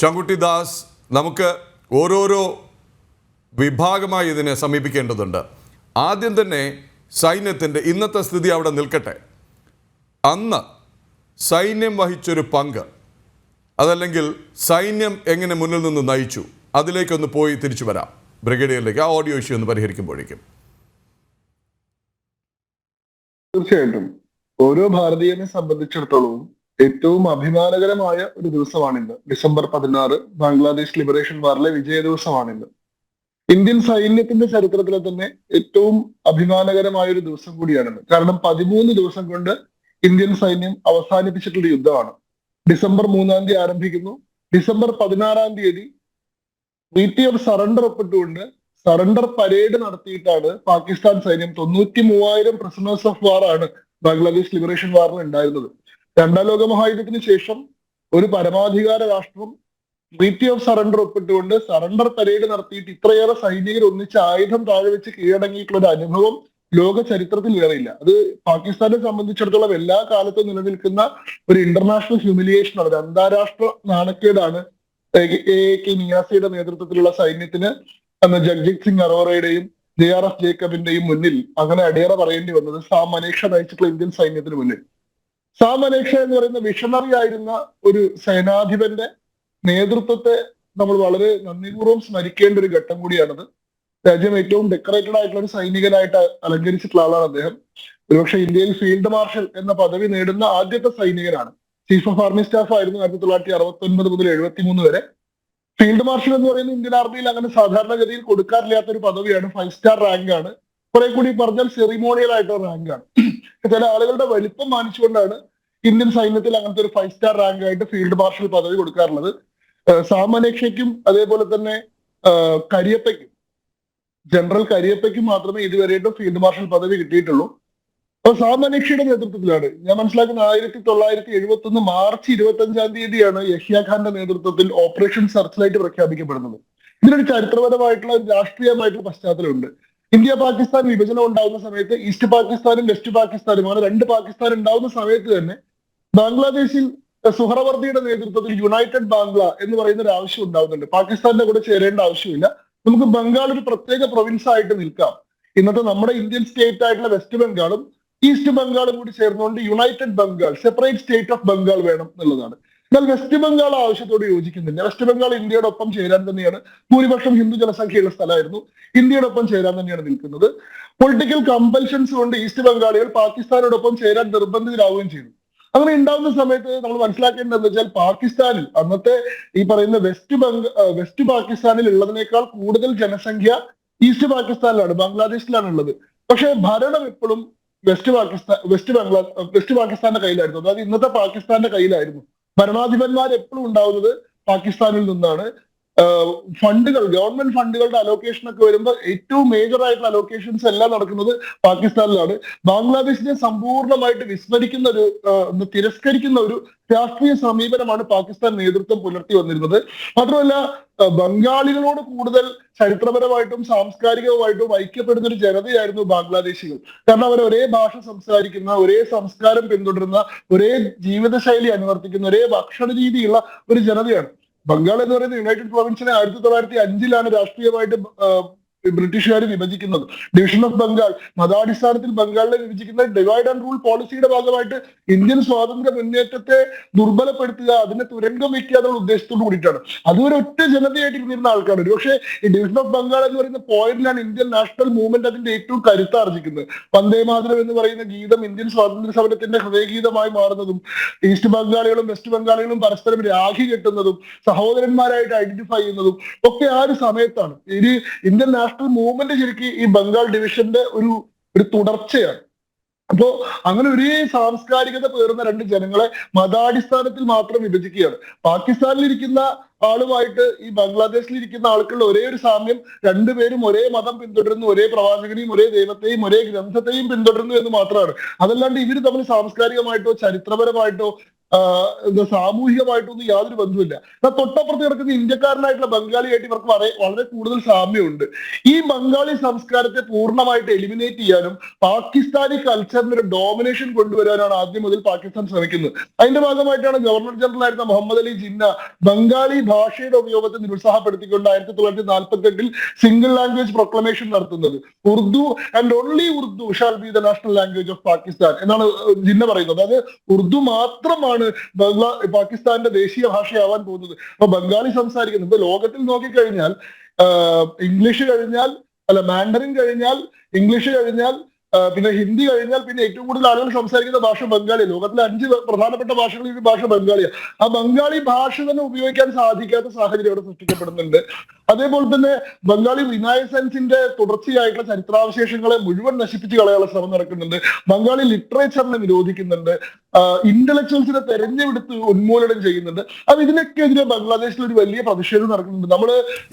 ചങ്കുട്ടി ദാസ് നമുക്ക് ഓരോരോ വിഭാഗമായി ഇതിനെ സമീപിക്കേണ്ടതുണ്ട്. ആദ്യം തന്നെ സൈന്യത്തിന്റെ ഇന്നത്തെ സ്ഥിതി അവിടെ നിൽക്കട്ടെ. അന്ന് സൈന്യം വഹിച്ചൊരു പങ്ക് അതല്ലെങ്കിൽ സൈന്യം എങ്ങനെ മുന്നിൽ നിന്ന് നയിച്ചു അതിലേക്കൊന്ന് പോയി തിരിച്ചു വരാം. ബ്രിഗേഡിയറിലേക്ക് ആ ഓഡിയോ ഇഷ്യൂ ഒന്ന് പരിഹരിക്കുമ്പോഴേക്കും. തീർച്ചയായിട്ടും. ഓരോ ഭാരതീയനെ സംബന്ധിച്ചിടത്തോളവും ഏറ്റവും അഭിമാനകരമായ ഒരു ദിവസമാണിന്ന്. ഡിസംബർ പതിനാറ് ബംഗ്ലാദേശ് ലിബറേഷൻ വാറിലെ വിജയ ദിവസമാണിന്ന്. ഇന്ത്യൻ സൈന്യത്തിന്റെ ചരിത്രത്തിലെ തന്നെ ഏറ്റവും അഭിമാനകരമായ ഒരു ദിവസം കൂടിയാണിന്ന്. കാരണം പതിമൂന്ന് ദിവസം കൊണ്ട് ഇന്ത്യൻ സൈന്യം അവസാനിപ്പിച്ചിട്ടുള്ള യുദ്ധമാണ്. ഡിസംബർ മൂന്നാം തീയതി ആരംഭിക്കുന്നു. ഡിസംബർ പതിനാറാം തീയതി ഓഫ് സറണ്ടർ ഒപ്പിട്ടുകൊണ്ട് സറണ്ടർ പരേഡ് നടത്തിയിട്ടാണ് പാകിസ്ഥാൻ സൈന്യം തൊണ്ണൂറ്റി മൂവായിരം പ്രിസണേഴ്സ് ഓഫ് വാർ ആണ് ബംഗ്ലാദേശ് ലിബറേഷൻ വാറിൽ ഉണ്ടായിരുന്നത്. രണ്ടാം ലോക മഹായുദ്ധത്തിന് ശേഷം ഒരു പരമാധികാര രാഷ്ട്രം ട്രീറ്റി ഓഫ് സറണ്ടർ ഒപ്പിട്ടുകൊണ്ട് സറണ്ടർ പരേഡ് നടത്തിയിട്ട് ഇത്രയേറെ സൈനികർ ഒന്നിച്ച് ആയുധം താഴെ വെച്ച് കീഴടങ്ങിയിട്ടുള്ള ഒരു അനുഭവം ലോക ചരിത്രത്തിൽ വേറെയില്ല. അത് പാകിസ്ഥാനെ സംബന്ധിച്ചിടത്തോളം എല്ലാ കാലത്തും നിലനിൽക്കുന്ന ഒരു ഇന്റർനാഷണൽ ഹ്യൂമിലിയേഷൻ ആണ്. ഒരു അന്താരാഷ്ട്ര നാണക്കേടാണ് എ കെ നിയാസിയുടെ നേതൃത്വത്തിലുള്ള സൈന്യത്തിന് അന്ന് ജഗ്ജിത് സിംഗ് അറോറയുടെയും ജെ ആർ എഫ് ജേക്കബിന്റെയും മുന്നിൽ അങ്ങനെ അടിയറ പറയേണ്ടി വന്നത് സാം നയിച്ചിട്ടുള്ള ഇന്ത്യൻ സൈന്യത്തിന് മുന്നിൽ. സാം മനേക്ഷ എന്ന് പറയുന്ന മിഷണറി ആയിരുന്ന ഒരു സേനാധിപന്റെ നേതൃത്വത്തെ നമ്മൾ വളരെ നന്ദിപൂർവം സ്മരിക്കേണ്ട ഒരു ഘട്ടം കൂടിയാണത്. രാജ്യം ഏറ്റവും ഡെക്കറേറ്റഡ് ആയിട്ടുള്ള ഒരു സൈനികനായിട്ട് അലങ്കരിച്ചിട്ടുള്ള ആളാണ് അദ്ദേഹം. ഒരുപക്ഷെ ഇന്ത്യയിൽ ഫീൽഡ് മാർഷൽ എന്ന പദവി നേടുന്ന ആദ്യത്തെ സൈനികനാണ്. ചീഫ് ഓഫ് ആർമി സ്റ്റാഫ് ആയിരുന്നു ആയിരത്തി തൊള്ളായിരത്തി അറുപത്തി ഒൻപത് മുതൽ എഴുപത്തി മൂന്ന് വരെ. ഫീൽഡ് മാർഷൽ എന്ന് പറയുന്ന ഇന്ത്യൻ ആർമിയിൽ അങ്ങനെ സാധാരണഗതിയിൽ കൊടുക്കാറില്ലാത്ത ഒരു പദവിയാണ്. ഫൈവ് സ്റ്റാർ റാങ്ക് ആണ്. കുറെ കൂടി പറഞ്ഞാൽ സെറിമോണിയൽ ആയിട്ടുള്ള റാങ്ക് ആണ്. ചില ആളുകളുടെ വലിപ്പം മാനിച്ചുകൊണ്ടാണ് ഇന്ത്യൻ സൈന്യത്തിൽ അങ്ങനത്തെ ഒരു ഫൈവ് സ്റ്റാർ റാങ്ക് ആയിട്ട് ഫീൽഡ് മാർഷൽ പദവി കൊടുക്കാറുള്ളത്. സാമനേക്ഷയ്ക്കും അതേപോലെ തന്നെ കരിയപ്പയ്ക്കും ജനറൽ കരിയപ്പയ്ക്കും മാത്രമേ ഇതുവരെയായിട്ടും ഫീൽഡ് മാർഷൽ പദവി കിട്ടിയിട്ടുള്ളൂ. അപ്പൊ സാമനേക്ഷയുടെ നേതൃത്വത്തിലാണ് ഞാൻ മനസ്സിലാക്കുന്ന ആയിരത്തി തൊള്ളായിരത്തി എഴുപത്തി ഒന്ന് മാർച്ച് ഇരുപത്തി അഞ്ചാം തീയതിയാണ് യഹ്യ ഖാന്റെ നേതൃത്വത്തിൽ ഓപ്പറേഷൻ സർച്ച് ലൈറ്റ് പ്രഖ്യാപിക്കപ്പെടുന്നത്. ഇതിനൊരു ചരിത്രപരമായിട്ടുള്ള രാഷ്ട്രീയമായിട്ടുള്ള പശ്ചാത്തലമുണ്ട്. ഇന്ത്യ പാകിസ്ഥാൻ വിഭജനം ഉണ്ടാകുന്ന സമയത്ത് ഈസ്റ്റ് പാകിസ്ഥാനും വെസ്റ്റ് പാകിസ്ഥാനും അങ്ങനെ രണ്ട് പാകിസ്ഥാൻ ഉണ്ടാകുന്ന സമയത്ത് തന്നെ ബംഗ്ലാദേശിൽ സുഹറവർദിയുടെ നേതൃത്വത്തിൽ യുണൈറ്റഡ് ബാംഗ്ല എന്ന് പറയുന്ന ഒരു ആവശ്യം ഉണ്ടാവുന്നുണ്ട്. പാകിസ്ഥാന്റെ കൂടെ ചേരേണ്ട ആവശ്യമില്ല. നമുക്ക് ബംഗാൾ ഒരു പ്രത്യേക പ്രൊവിൻസ് ആയിട്ട് നിൽക്കാം. ഇന്നത്തെ നമ്മുടെ ഇന്ത്യൻ സ്റ്റേറ്റ് ആയിട്ടുള്ള വെസ്റ്റ് ബംഗാളും ഈസ്റ്റ് ബംഗാളും കൂടി ചേർന്നുകൊണ്ട് united Bengal separate state of Bengal വേണം എന്നുള്ളതാണ്. എന്നാൽ വെസ്റ്റ് ബംഗാൾ ആവശ്യത്തോട് യോജിക്കുന്നില്ല. വെസ്റ്റ് ബംഗാൾ ഇന്ത്യയുടെ ഒപ്പം ചേരാൻ തന്നെയാണ് ഭൂരിപക്ഷം ഹിന്ദു ജനസംഖ്യയുള്ള സ്ഥലമായിരുന്നു. ഇന്ത്യയുടെ ഒപ്പം ചേരാൻ തന്നെയാണ് നിൽക്കുന്നത്. പൊളിറ്റിക്കൽ കമ്പൽഷൻസ് കൊണ്ട് ഈസ്റ്റ് ബംഗാളികൾ പാകിസ്ഥാനോടൊപ്പം ചേരാൻ നിർബന്ധിതരാവുകയും ചെയ്തു. അങ്ങനെ ഉണ്ടാവുന്ന സമയത്ത് നമ്മൾ മനസ്സിലാക്കേണ്ടത് എന്താ വെച്ചാൽ പാകിസ്ഥാനിൽ അന്നത്തെ ഈ പറയുന്ന വെസ്റ്റ് ബംഗ വെസ്റ്റ് പാകിസ്ഥാനിൽ ഉള്ളതിനേക്കാൾ കൂടുതൽ ജനസംഖ്യ ഈസ്റ്റ് പാകിസ്ഥാനിലാണ് ബംഗ്ലാദേശിലാണ് ഉള്ളത് പക്ഷെ ഭരണം എപ്പോഴും west Pakistan west Bangla west പാകിസ്ഥാന്റെ കയ്യിലായിരുന്നു. അതായത് ഇന്നത്തെ പാകിസ്ഥാന്റെ കയ്യിലായിരുന്നു. ഭരണാധിപന്മാർ എപ്പോഴും ഉണ്ടാവുന്നത് പാകിസ്ഥാനിൽ നിന്നാണ്. ഫണ്ടുകൾ ഗവൺമെന്റ് ഫണ്ടുകളുടെ അലോക്കേഷൻ ഒക്കെ വരുമ്പോൾ ഏറ്റവും മേജർ ആയിട്ടുള്ള അലോക്കേഷൻസ് എല്ലാം നടക്കുന്നത് പാകിസ്ഥാനിലാണ്. ബംഗ്ലാദേശിനെ സമ്പൂർണമായിട്ട് വിസ്മരിക്കുന്ന ഒരു തിരസ്കരിക്കുന്ന ഒരു രാഷ്ട്രീയ സമീപനമാണ് പാകിസ്ഥാൻ നേതൃത്വം പുലർത്തി വന്നിരുന്നത്. മാത്രമല്ല ബംഗാളികളോട് കൂടുതൽ ചരിത്രപരമായിട്ടും സാംസ്കാരികവുമായിട്ടും ഐക്യപ്പെടുന്ന ഒരു ജനതയായിരുന്നു ബംഗ്ലാദേശികൾ. കാരണം അവർ ഒരേ ഭാഷ സംസാരിക്കുന്ന ഒരേ സംസ്കാരം പിന്തുടരുന്ന ഒരേ ജീവിതശൈലി അനുവർത്തിക്കുന്ന ഒരേ ഭക്ഷണ രീതിയുള്ള ഒരു ജനതയാണ്. ബംഗാൾ എന്ന് പറയുന്നത് യുണൈറ്റഡ് പ്രൊവിൻസിനെ ആയിരത്തി തൊള്ളായിരത്തി അഞ്ചിലാണ് രാഷ്ട്രീയമായിട്ട് ബ്രിട്ടീഷുകാർ വിഭജിക്കുന്നത്. ഡിവിഷൻ ഓഫ് ബംഗാൾ മതാടിസ്ഥാനത്തിൽ ബംഗാളിനെ വിഭജിക്കുന്ന ഡിവൈഡ് ആൻഡ് റൂൾ പോളിസിയുടെ ഭാഗമായിട്ട് ഇന്ത്യൻ സ്വാതന്ത്ര്യ മുന്നേറ്റത്തെ ദുർബലപ്പെടുത്തുക അതിനെ തുരങ്കം വയ്ക്കുക എന്നുള്ള ഉദ്ദേശത്തോട് കൂടിയിട്ടാണ്. അതുവരെ ഒറ്റ ജനതയായിട്ട് ഇരുന്നിരുന്ന ആൾക്കാണ് പക്ഷേ ഈ ഡിവിഷൻ ഓഫ് ബംഗാൾ എന്ന് പറയുന്ന പോയിന്റിലാണ് ഇന്ത്യൻ നാഷണൽ മൂവ്മെന്റ് അതിന്റെ ഏറ്റവും കരുത്താർജിക്കുന്നത്. വന്ദേ മാതരം എന്ന് പറയുന്ന ഗീതം ഇന്ത്യൻ സ്വാതന്ത്ര്യ സമരത്തിന്റെ ഹൃദയഗീതമായി മാറുന്നതും ഈസ്റ്റ് ബംഗാളികളും വെസ്റ്റ് ബംഗാളികളും പരസ്പരം രാഖി കെട്ടുന്നതും സഹോദരന്മാരായിട്ട് ഐഡന്റിഫൈ ചെയ്യുന്നതും ഒക്കെ ആ ഒരു സമയത്താണ്. ഇനി ഇന്ത്യൻ നാഷണൽ മൂവ്മെന്റ് ശരിക്കും ഈ ബംഗാൾ ഡിവിഷന്റെ ഒരു ഒരു തുടർച്ചയാണ്. അപ്പോ അങ്ങനെ ഒരേ സാംസ്കാരികത പേറുന്ന രണ്ട് ജനങ്ങളെ മതാടിസ്ഥാനത്തിൽ മാത്രം വിഭജിക്കുകയാണ്. പാകിസ്ഥാനിലിരിക്കുന്ന ആളുമായിട്ട് ഈ ബംഗ്ലാദേശിൽ ഇരിക്കുന്ന ആൾക്കുള്ള ഒരേ ഒരു സാമ്യം രണ്ടുപേരും ഒരേ മതം പിന്തുടരുന്നു ഒരേ പ്രവാചകനെയും ഒരേ ദൈവത്തെയും ഒരേ ഗ്രന്ഥത്തെയും പിന്തുടരുന്നു എന്ന് മാത്രമാണ്. അതല്ലാണ്ട് ഇവർ തമ്മിൽ സാംസ്കാരികമായിട്ടോ ചരിത്രപരമായിട്ടോ സാമൂഹികമായിട്ടൊന്നും യാതൊരു ബന്ധമില്ല എന്നാൽ തൊട്ടപ്പുറത്ത് കിടക്കുന്ന ഇന്ത്യക്കാരനായിട്ടുള്ള ബംഗാളിയായിട്ട് ഇവർക്ക് വളരെ കൂടുതൽ സാമ്യമുണ്ട്. ഈ ബംഗാളി സംസ്കാരത്തെ പൂർണമായിട്ട് എലിമിനേറ്റ് ചെയ്യാനും പാകിസ്ഥാനി കൾച്ചറിന് ഒരു ഡോമിനേഷൻ കൊണ്ടുവരാനാണ് ആദ്യം മുതൽ പാകിസ്ഥാൻ ശ്രമിക്കുന്നത്. അതിന്റെ ഭാഗമായിട്ടാണ് ഗവർണർ ജനറൽ ആയിരുന്ന മുഹമ്മദ് അലി ജിന്ന ബംഗാളി ഭാഷയുടെ ഉപയോഗത്തെ നിരുത്സാഹപ്പെടുത്തിക്കൊണ്ട് ആയിരത്തി തൊള്ളായിരത്തി നാൽപ്പത്തി എട്ടിൽ സിംഗിൾ ലാംഗ്വേജ് പ്രൊക്ലമേഷൻ നടത്തുന്നത്. Urdu and only Urdu shall be the national language of Pakistan എന്നാണ് ജിന്ന പറയുന്നത്. അതായത് ഉറുദു മാത്രമാണ് ബംഗ്ലാ പാകിസ്ഥാന്റെ ദേശീയ ഭാഷയാവാൻ പോകുന്നത്? അപ്പൊ ബംഗാളി സംസാരിക്കുന്നത് ഇപ്പൊ ലോകത്തിൽ നോക്കിക്കഴിഞ്ഞാൽ ഇംഗ്ലീഷ് കഴിഞ്ഞാൽ അല്ല മാൻഡറിൻ കഴിഞ്ഞാൽ ഇംഗ്ലീഷ് കഴിഞ്ഞാൽ പിന്നെ ഹിന്ദി കഴിഞ്ഞാൽ പിന്നെ ഏറ്റവും കൂടുതൽ ആളുകൾ സംസാരിക്കുന്ന ഭാഷ ബംഗാളി. ലോകത്തിലെ അഞ്ച് പ്രധാനപ്പെട്ട ഭാഷകളിൽ ഈ ഭാഷ ബംഗാളിയാണ് ആ ബംഗാളി ഭാഷ തന്നെ ഉപയോഗിക്കാൻ സാധിക്കാത്ത സാഹചര്യം അവിടെ സൃഷ്ടിക്കപ്പെടുന്നുണ്ട്. അതേപോലെ തന്നെ ബംഗാളി റിനൈസൻസിന്റെ തുടർച്ചയായിട്ടുള്ള ചരിത്രാവശേഷങ്ങളെ മുഴുവൻ നശിപ്പിച്ച് കളയാനുള്ള ശ്രമം നടക്കുന്നുണ്ട്. ബംഗാളി ലിറ്ററേച്ചറിനെ നിരോധിക്കുന്നുണ്ട്. ഇന്റലക്ച്വൽസിനെ തെരഞ്ഞെടുത്ത് ഉന്മൂലനം ചെയ്യുന്നുണ്ട്. അപ്പൊ ഇതിനൊക്കെതിരെ ബംഗ്ലാദേശിൽ ഒരു വലിയ പ്രതിഷേധം നടക്കുന്നുണ്ട്. നമ്മൾ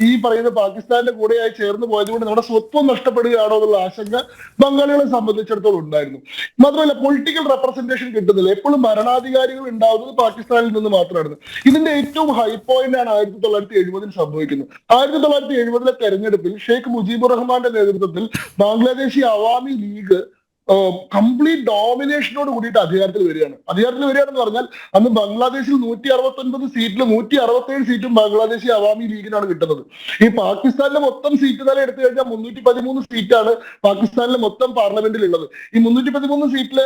ഈ പറയുന്ന പാകിസ്ഥാന്റെ കൂടെയായി ചേർന്ന് പോയതുകൊണ്ട് നമ്മുടെ സ്വത്വം നഷ്ടപ്പെടുകയാണോ എന്നുള്ള ആശങ്ക ബംഗാളികളെ സംബന്ധിച്ചിടത്തോളം ഉണ്ടായിരുന്നു. മാത്രമല്ല പൊളിറ്റിക്കൽ റെപ്രസെന്റേഷൻ കിട്ടുന്നില്ല. എപ്പോഴും ഭരണാധികാരികൾ ഉണ്ടാവുന്നത് പാകിസ്ഥാനിൽ നിന്ന് മാത്രമാണ്. ഇതിന്റെ ഏറ്റവും ഹൈ പോയിന്റ് ആണ് ആയിരത്തി തൊള്ളായിരത്തി എഴുപതിൽ സംഭവിക്കുന്നത്. ആയിരത്തി തൊള്ളായിരത്തി എഴുപതിലെ തെരഞ്ഞെടുപ്പിൽ ഷെയ്ഖ് മുജീബുർ റഹ്മാന്റെ നേതൃത്വത്തിൽ ബംഗ്ലാദേശി അവാമി ലീഗ് കംപ്ലീറ്റ് ഡോമിനേഷനോട് കൂടിയിട്ട് അധികാരത്തിൽ വരികയാണ്. അധികാരത്തിൽ വരികയാണെന്ന് പറഞ്ഞാൽ അന്ന് ബംഗ്ലാദേശിൽ നൂറ്റി അറുപത്തി ഒൻപത് സീറ്റിൽ നൂറ്റി അറുപത്തി ഏഴ് സീറ്റും ബംഗ്ലാദേശി അവാമി ലീഗിനാണ് കിട്ടുന്നത്. ഈ പാകിസ്ഥാനിലെ മൊത്തം സീറ്റ് നില എടുത്തു കഴിഞ്ഞാൽ മുന്നൂറ്റി പതിമൂന്ന് സീറ്റാണ് പാകിസ്ഥാനിലെ മൊത്തം പാർലമെന്റിൽ ഉള്ളത് ഈ മുന്നൂറ്റി പതിമൂന്ന് സീറ്റിൽ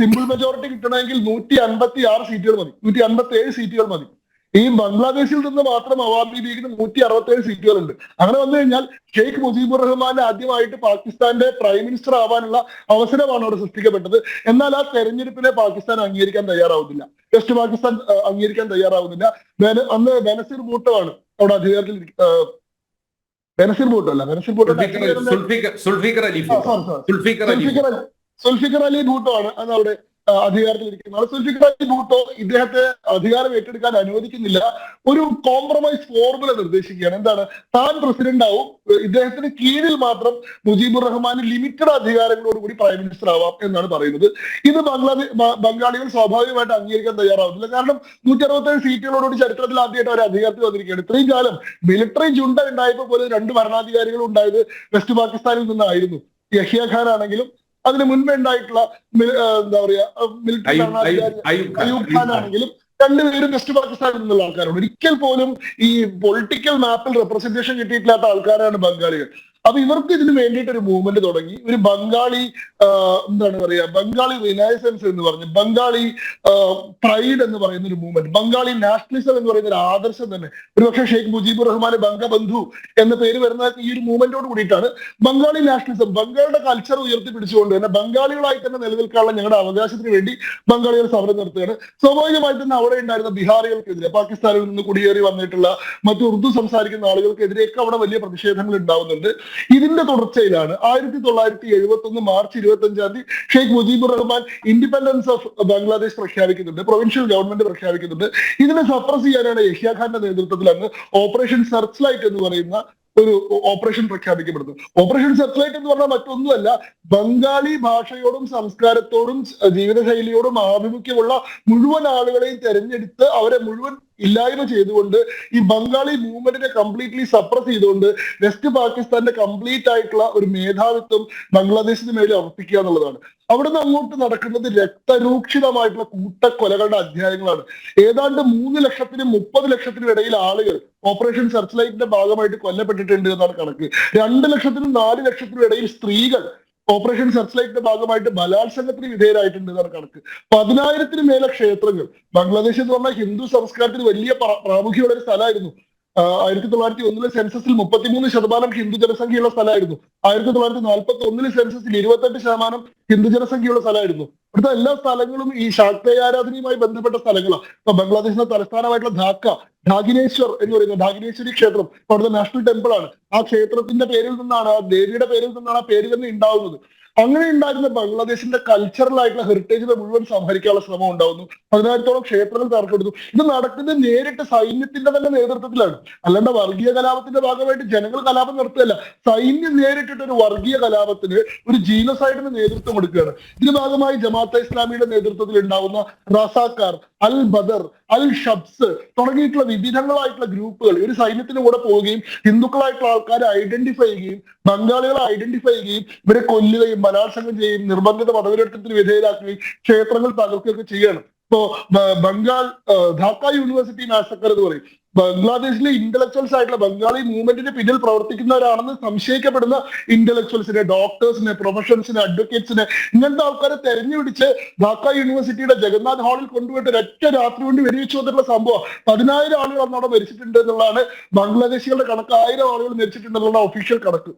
സിമ്പിൾ മെജോറിറ്റി കിട്ടണമെങ്കിൽ നൂറ്റി അൻപത്തി ആറ് സീറ്റുകൾ മതി. നൂറ്റി അൻപത്തി ഏഴ് സീറ്റുകൾ മതി. ഈ ബംഗ്ലാദേശിൽ നിന്ന് മാത്രം അവാമി ലീഗിന് നൂറ്റി അറുപത്തേഴ് സീറ്റുകളുണ്ട്. അങ്ങനെ വന്നു കഴിഞ്ഞാൽ ഷെയ്ഖ് മുജീബുർ റഹ്മാൻ ആദ്യമായിട്ട് പാകിസ്ഥാന്റെ പ്രൈം മിനിസ്റ്റർ ആവാനുള്ള അവസരമാണ് അവിടെ സൃഷ്ടിക്കപ്പെട്ടത്. എന്നാൽ ആ തെരഞ്ഞെടുപ്പിനെ പാകിസ്ഥാൻ അംഗീകരിക്കാൻ തയ്യാറാവുന്നില്ല. വെസ്റ്റ് പാകിസ്ഥാൻ അംഗീകരിക്കാൻ തയ്യാറാവുന്നില്ല. അന്ന് ബനസീർ ഭൂട്ടോ ആണ് അവിടെ അധികാരത്തിൽ ബൂട്ടല്ല ബനസീർ ഭൂട്ടോ അല്ല ബനസീർ ഭൂട്ടോ സുൽഫിക്കർ അലി. സുൽഫിക്കർ അലി സുൽഫിക്കർ അലി സുൽഫിക്കർ അലി ഭൂട്ടോ ആണ് അന്ന് അവിടെ ആ, അധികാരത്തിലിരിക്കുന്നത് ആൾ സുൽഫിക്കർ ഭൂട്ടോ ഇദ്ദേഹത്തെ അധികാരം ഏറ്റെടുക്കാൻ അനുവദിക്കുന്നില്ല. ഒരു കോംപ്രമൈസ് ഫോർമുല നിർദ്ദേശിക്കുകയാണ്. എന്താണ്? താൻ പ്രസിഡന്റ് ആവും. ഇദ്ദേഹത്തിന് കീഴിൽ മാത്രം മുജീബുർ റഹ്മാൻ ലിമിറ്റഡ് അധികാരങ്ങളോടുകൂടി പ്രൈം മിനിസ്റ്റർ ആവാം എന്നാണ് പറയുന്നത്. ഇത് ബംഗ്ലാദേശ് ബംഗാളികൾ സ്വാഭാവികമായിട്ട് അംഗീകരിക്കാൻ തയ്യാറാവുന്നില്ല. കാരണം നൂറ്റി അറുപത്തേഴ് സീറ്റുകളോടുകൂടി ചരിത്രത്തിൽ ആദ്യമായിട്ട് അവർ അധികാരത്തിൽ വന്നിരിക്കുകയാണ്. ഇത്രയും കാലം മിലിറ്ററി ജുണ്ട ഉണ്ടായപ്പോൾ പോലും രണ്ട് ഭരണാധികാരികളും ഉണ്ടായത് വെസ്റ്റ് പാകിസ്ഥാനിൽ നിന്നായിരുന്നു. യഹിയ ഖാൻ ആണെങ്കിലും അതിന് മുൻപേ ഉണ്ടായിട്ടുള്ള എന്താ പറയാ മിലിറ്ററി അയ്യൂബ് ഖാൻ. ആണെങ്കിലും രണ്ടുപേരും വെസ്റ്റ് പാകിസ്ഥാനിൽ നിന്നുള്ള ആൾക്കാരാണ് ഒരിക്കൽ പോലും ഈ പൊളിറ്റിക്കൽ മാപ്പിൽ റെപ്രസെന്റേഷൻ കിട്ടിയിട്ടില്ലാത്ത ആൾക്കാരാണ് ബംഗാളികൾ അപ്പൊ ഇവർക്ക് ഇതിന് വേണ്ടിയിട്ട് ഒരു മൂവ്മെന്റ് തുടങ്ങി. ഒരു ബംഗാളി എന്താണ് പറയാ ബംഗാളി റിനൈസൻസ് എന്ന് പറഞ്ഞ് ബംഗാളി പ്രൈഡ് എന്ന് പറയുന്ന ഒരു മൂവ്മെന്റ് ബംഗാളി നാഷണലിസം എന്ന് പറയുന്ന ഒരു ആദർശം തന്നെ. ഒരുപക്ഷെ ഷെയ്ഖ് മുജീബുർ റഹ്മാൻ ബംഗബന്ധു എന്ന പേര് വരുന്ന ഈ ഒരു മൂവ്മെന്റോട് കൂടിയിട്ടാണ്. ബംഗാളി നാഷണലിസം ബംഗാളിയുടെ കൾച്ചർ ഉയർത്തിപ്പിടിച്ചുകൊണ്ട് തന്നെ ബംഗാളികളായി തന്നെ നിലനിൽക്കാനുള്ള ഞങ്ങളുടെ അവകാശത്തിന് വേണ്ടി ബംഗാളികൾ സമരം നടത്തുകയാണ്. സ്വാഭാവികമായി തന്നെ അവിടെ ഉണ്ടായിരുന്ന ബിഹാറികൾക്കെതിരെ പാകിസ്ഥാനിൽ നിന്ന് കുടിയേറി വന്നിട്ടുള്ള മറ്റു ഉറുദു സംസാരിക്കുന്ന ആളുകൾക്കെതിരെയൊക്കെ അവിടെ വലിയ പ്രതിഷേധങ്ങൾ ഉണ്ടാവുന്നുണ്ട്. ഇതിന്റെ തുടർച്ചയിലാണ് ആയിരത്തി തൊള്ളായിരത്തി എഴുപത്തി ഒന്ന് മാർച്ച് ഇരുപത്തി അഞ്ചാം തീയതി ഷെയ്ഖ് മുജീബുർ റഹ്മാൻ ഇൻഡിപെൻഡൻസ് ഓഫ് ബംഗ്ലാദേശ് പ്രഖ്യാപിക്കുന്നുണ്ട് പ്രൊവിൻഷ്യൽ ഗവൺമെന്റ് പ്രഖ്യാപിക്കുന്നുണ്ട്. ഇതിനെ സപ്രസ് ചെയ്യാനാണ് യഹ്യ ഖാന്റെ നേതൃത്വത്തിൽ അന്ന് ഓപ്പറേഷൻ സെർച്ച് ലൈറ്റ് എന്ന് പറയുന്ന ഒരു ഓപ്പറേഷൻ പ്രഖ്യാപിക്കപ്പെടുന്നു ഓപ്പറേഷൻ സെറ്റലൈറ്റ് എന്ന് പറഞ്ഞാൽ മറ്റൊന്നുമല്ല ബംഗാളി ഭാഷയോടും സംസ്കാരത്തോടും ജീവിതശൈലിയോടും ആഭിമുഖ്യമുള്ള മുഴുവൻ ആളുകളെയും തെരഞ്ഞെടുത്ത് അവരെ മുഴുവൻ ഇല്ലായ്മ ചെയ്തുകൊണ്ട് ഈ ബംഗാളി മൂവ്മെന്റിനെ കംപ്ലീറ്റ്ലി സപ്രസ് ചെയ്തുകൊണ്ട് വെസ്റ്റ് പാകിസ്ഥാന്റെ കംപ്ലീറ്റ് ആയിട്ടുള്ള ഒരു മേധാവിത്വം ബംഗ്ലാദേശിന് മേലെ അർപ്പിക്കുക എന്നുള്ളതാണ്. അവിടുന്ന് അങ്ങോട്ട് നടക്കുന്നത് രക്തരൂക്ഷിതമായിട്ടുള്ള കൂട്ടക്കൊലകളുടെ അധ്യായങ്ങളാണ്. ഏതാണ്ട് മൂന്ന് ലക്ഷത്തിനും മുപ്പത് ലക്ഷത്തിനും ഇടയിൽ ആളുകൾ ഓപ്പറേഷൻ സെർച്ച് ലൈറ്റിന്റെ ഭാഗമായിട്ട് കൊല്ലപ്പെട്ടിട്ടുണ്ട് എന്നാണ് കണക്ക്. രണ്ട് ലക്ഷത്തിനും നാല് ലക്ഷത്തിനും ഇടയിൽ സ്ത്രീകൾ ഓപ്പറേഷൻ സെർച്ച് ലൈറ്റിന്റെ ഭാഗമായിട്ട് ബലാത്സംഗത്തിന് വിധേയരായിട്ടുണ്ട് എന്നാണ് കണക്ക്. പതിനായിരത്തിന് മേലെ ക്ഷേത്രങ്ങൾ. ബംഗ്ലാദേശ് എന്ന് പറഞ്ഞാൽ ഹിന്ദു സംസ്കാരത്തിന് വലിയ പ്ര- പ്രാമുഖ്യമുള്ള ഒരു സ്ഥലമായിരുന്നു. ആയിരത്തി തൊള്ളായിരത്തി ഒന്നിലെ സെൻസസിൽ മുപ്പത്തിമൂന്ന് ശതമാനം ഹിന്ദു ജനസംഖ്യയുള്ള സ്ഥലമായിരുന്നു. ആയിരത്തി തൊള്ളായിരത്തി നാൽപ്പത്തി ഒന്നിലെ സെൻസസിൽ ഇരുപത്തെട്ട് ശതമാനം ഹിന്ദു ജനസംഖ്യയുള്ള സ്ഥലമായിരുന്നു. ഇവിടുത്തെ എല്ലാ സ്ഥലങ്ങളും ഈ ശാക്തയാരാധനയുമായി ബന്ധപ്പെട്ട സ്ഥലങ്ങളാണ്. ഇപ്പൊ ബംഗ്ലാദേശിന്റെ തലസ്ഥാനമായിട്ടുള്ള ധാക്ക ധാഗിനേശ്വർ എന്ന് പറയുന്ന ധാഗിനേശ്വരി ക്ഷേത്രം അവിടുത്തെ നാഷണൽ ടെമ്പിൾ ആണ് ആ ക്ഷേത്രത്തിന്റെ പേരിൽ നിന്നാണ് ആ ദേവിയുടെ പേരിൽ നിന്നാണ് ആ പേര് തന്നെ ഉണ്ടാവുന്നത്. അങ്ങനെ ഉണ്ടായിരുന്ന ബംഗ്ലാദേശിന്റെ കൾച്ചറൽ ആയിട്ടുള്ള ഹെറിറ്റേജിനെ മുഴുവൻ സംഹരിക്കാനുള്ള ശ്രമം ഉണ്ടാവുന്നു. പതിനായിരത്തോളം ക്ഷേത്രങ്ങൾ തകർക്കെടുത്തു. ഇത് നടക്കുന്നത് നേരിട്ട് സൈന്യത്തിന്റെ തന്നെ നേതൃത്വത്തിലാണ്. അല്ലാണ്ട് വർഗീയ കലാപത്തിന്റെ ഭാഗമായിട്ട് ജനങ്ങൾ കലാപം നടത്തുകയല്ല. സൈന്യം നേരിട്ടിട്ട് ഒരു വർഗീയ കലാപത്തിന് ഒരു ജീനസൈഡിന് നേതൃത്വം കൊടുക്കുകയാണ്. ഇതിന്റെ ഭാഗമായി ജമാഅത്തെ ഇസ്ലാമിയുടെ നേതൃത്വത്തിൽ ഉണ്ടാവുന്ന റസാക്കാർ അൽ ബദർ അൽ ഷബ്സ് തുടങ്ങിയിട്ടുള്ള വിവിധങ്ങളായിട്ടുള്ള ഗ്രൂപ്പുകൾ. ഒരു സൈന്യത്തിന് കൂടെ പോവുകയും ഹിന്ദുക്കളായിട്ടുള്ള ആൾക്കാരെ ഐഡന്റിഫൈ ചെയ്യുകയും ബംഗാളികളെ ഐഡന്റിഫൈ ചെയ്യുകയും ഇവരെ കൊല്ലുകയും ബലാത്സംഗം ചെയ്യുകയും നിർബന്ധിത പദവിരട്ടത്തിന് വിധേയരാക്കുകയും ക്ഷേത്രങ്ങൾ തകർക്കുകയൊക്കെ ചെയ്യണം. ഇപ്പോ ബംഗാൾ ധാക്ക യൂണിവേഴ്സിറ്റി മാസക്കർ എന്ന് പറയും. ബംഗ്ലാദേശിലെ ഇന്റലക്ച്വൽസ് ആയിട്ടുള്ള ബംഗാളി മൂവ്മെന്റിന്റെ പിന്നിൽ പ്രവർത്തിക്കുന്നവരാണെന്ന് സംശയിക്കപ്പെടുന്ന ഇന്റലക്ച്വൽസിനെ ഡോക്ടേഴ്സിനെ പ്രൊഫഷണൽസിനെ അഡ്വക്കേറ്റ്സിനെ ഇങ്ങനത്തെ ആൾക്കാരെ തെരഞ്ഞുപിടിച്ച് ധാക്ക യൂണിവേഴ്സിറ്റിയുടെ ജഗന്നാഥ് ഹാളിൽ കൊണ്ടുപോയിട്ട് ഒരൊറ്റ രാത്രി കൊണ്ട് വെടിവെച്ചു വന്നിട്ടുള്ള സംഭവം. പതിനായിരം ആളുകൾ അന്നവിടെ മരിച്ചിട്ടുണ്ട് എന്നുള്ളതാണ് ബംഗ്ലാദേശികളുടെ കണക്ക്. ആയിരം ആളുകൾ മരിച്ചിട്ടുണ്ടെന്നുള്ള ഒഫീഷ്യൽ കണക്ക്.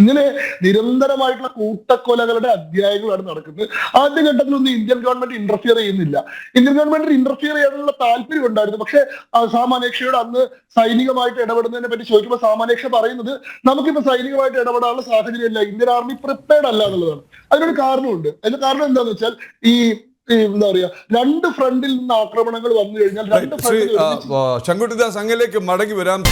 ഇങ്ങനെ നിരന്തരമായിട്ടുള്ള കൂട്ടക്കൊലകളുടെ അധ്യായങ്ങളാണ് നടക്കുന്നത്. ആദ്യ ആദ്യഘട്ടത്തിലൊന്നും ഇന്ത്യൻ ഗവൺമെന്റ് ഇന്റർഫിയർ ചെയ്യുന്നില്ല. ഇന്ത്യൻ ഗവൺമെന്റ് ഇന്റർഫിയർ ചെയ്യാനുള്ള താല്പര്യം ഉണ്ടായിരുന്നു. പക്ഷെ സാമാനേക്ഷയോട് അന്ന് സൈനികമായിട്ട് ഇടപെടുന്നതിനെ പറ്റി ചോദിക്കുമ്പോൾ സാമാനേക്ഷ പറയുന്നത് നമുക്കിപ്പോ സൈനികമായിട്ട് ഇടപെടാനുള്ള സാഹചര്യമില്ല. ഇന്ത്യൻ ആർമി പ്രിപ്പയർഡ് അല്ല എന്നുള്ളതാണ്. അതിനൊരു കാരണമുണ്ട്. അതിന്റെ കാരണം എന്താണെന്ന് വെച്ചാൽ ഈ എന്താ പറയാ രണ്ട് ഫ്രണ്ടിൽ നിന്ന് ആക്രമണങ്ങൾ വന്നു കഴിഞ്ഞാൽ രണ്ട് ഫ്രണ്ടിൽ ചങ്കുട്ടിദാസ് ശങ്കുട്ടിദാസ് അങ്ങിലേക്ക് മടങ്ങി വരാം.